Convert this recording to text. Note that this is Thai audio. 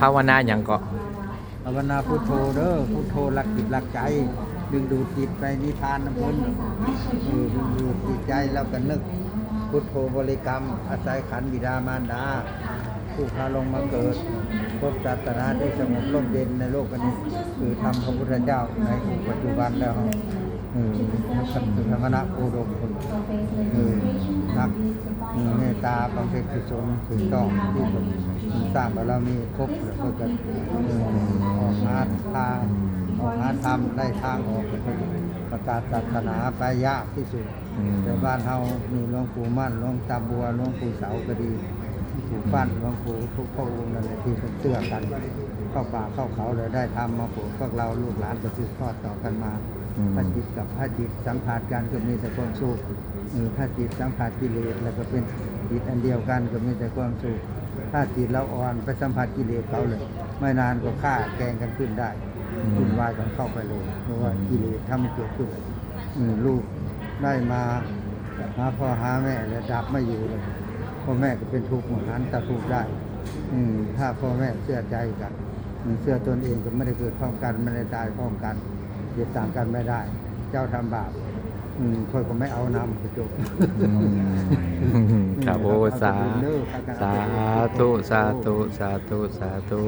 ภาวนาหยังก็ภาวนาพุทโธเด้อพุทโธหลักจิตหลักใจ ดึงดูดจิตไปนิพพานน้ำพ้นเออดึงดูดจิตใจแล้วก็นึก พุทโธบริกรรม อาศัยขันบิดามารดาผู้พาลงมาเกิด พบศาสนาที่สงบร่มเย็นในโลกนี้ คือทำพระพุทธเจ้าในปัจจุบันแล้วเออสัมสุธรรมนะโอดมคนเออนักเออเมตตาบำเพ็ญกุศลถูกต้องที่สุด สร้างบารมีครบแล้วก็จะออกหาทางออกหาธรรมได้ทางออกประกาศศาสนาไปยากที่สุดแต่บ้านเฮามีหลวงปู่มั่นหลวงตาบัวหลวงปู่เสาก็ดีหลวงปู่ฟันหลวงปู่ทุกพระองค์นั่นแหละที่เป็นเชื่อกัน เข้าป่าเข้าเขาเลยได้ทำมาปลูกพวกเราลูกหลานก็สืบทอดต่อกันมาพระจิตกับพระจิตสัมผัสกันก็มีแต่ความสุขเออถ้าจิตสัมผัสกิเลสแล้วก็เป็นจิตอันเดียวกันก็มีแต่ความสุข ถ้าจิตเราอ่อนไปสัมผัสกิเลสเขาเลย ไม่นานก็ฆ่าแกล้งกันขึ้นได้วุ่นวายกันเข้าไปเลยเพราะว่ากิเลสทำมันเกิดขึ้นอืมลูกได้มาหาพ่อหาแม่แล้วดับไม่อยู่เลยพ่อแม่ก็เป็นทุกข์มหันต์ตะทุกข์ได้ อืมถ้าพ่อแม่เชื่อใจกันอืมเชื่อตนเองก็ไม่ได้เกิดพร้อมกันไม่ได้ตายพร้อมกันเกิดต่างกันไม่ได้ เจ้าทำบาปอืมค่อยก็ไม่เอานำก็จบอืมครับโอ้สาสาธุ สาธุ สาธุ สาธุ